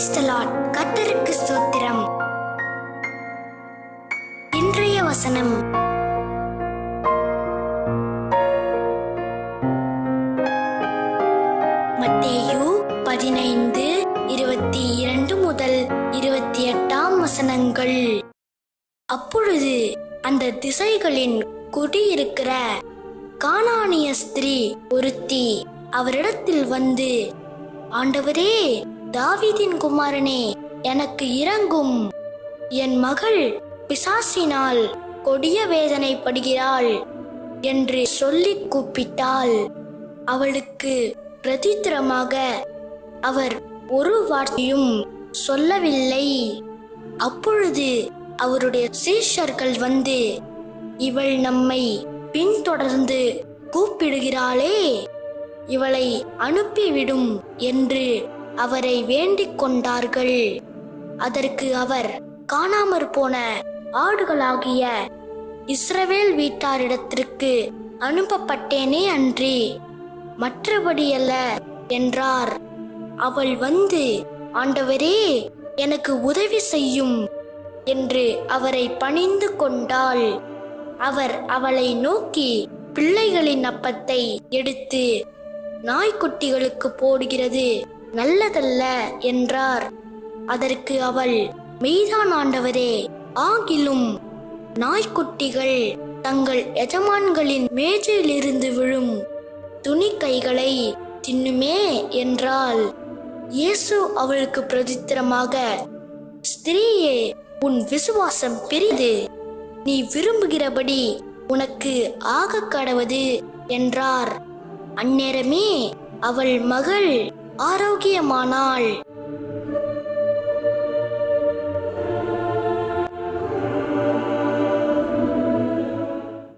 பிரைசலாட் கத்தருக்கு ஸ்தோத்திரம். இன்றைய வசனம். மத்தேயு பதினைந்து இருபத்தி இரண்டு முதல் இருபத்தி எட்டாம் வசனங்கள். அப்பொழுது அந்த திசைகளின் குடியிருக்கிற கானானிய ஸ்திரீ ஒருத்தி அவரிடத்தில் வந்து ஆண்டவரே தாவிதின் குமாரனே எனக்கு இறங்கும் என் மகள் பிசாசினால் கொடிய வேதனைப்படுகிறாள் என்று சொல்லிக் கூப்பிட்டாள். அவளுக்கு பிரதித்திரமாக அவர் ஒரு வார்த்தையும் சொல்லவில்லை. அப்பொழுது அவருடைய சீஷர்கள் வந்து இவள் நம்மை பின்தொடர்ந்து கூப்பிடுகிறாளே இவளை அனுப்பிவிடும் என்று அவரை வேண்டிக் கொண்டார்கள். அதற்கு அவர் காணாமற் போன ஆடுகளாகிய இஸ்ரவேல் வீட்டாரிடத்திற்கு அனுப்பப்பட்டேனே அன்றி மற்றபடியல்ல என்றார். அவள் வந்து ஆண்டவரே எனக்கு உதவி செய்யும் என்று அவரை பணிந்து கொண்டாள். அவர் அவளை நோக்கி பிள்ளைகளின் அப்பத்தை எடுத்து நாய்க்குட்டிகளுக்கு போடுகிறது. நல்லதல்ல என்றார். அதற்கு அவள் மெய்தான் ஆண்டவரே ஆகிலும் நாய்க்குட்டிகள் தங்கள் எஜமான்களின் மேஜையிலிருந்து விழும் துணிக்கைகளை தின்னுமே என்றாள். இயேசு அவளுக்கு பிரதித்திரமாக ஸ்திரீயே உன் விசுவாசம் பெரிது. நீ விரும்புகிறபடி உனக்கு ஆக கடவது என்றார். அந்நேரமே அவள் மகள் ஆரோக்கியமானாள்.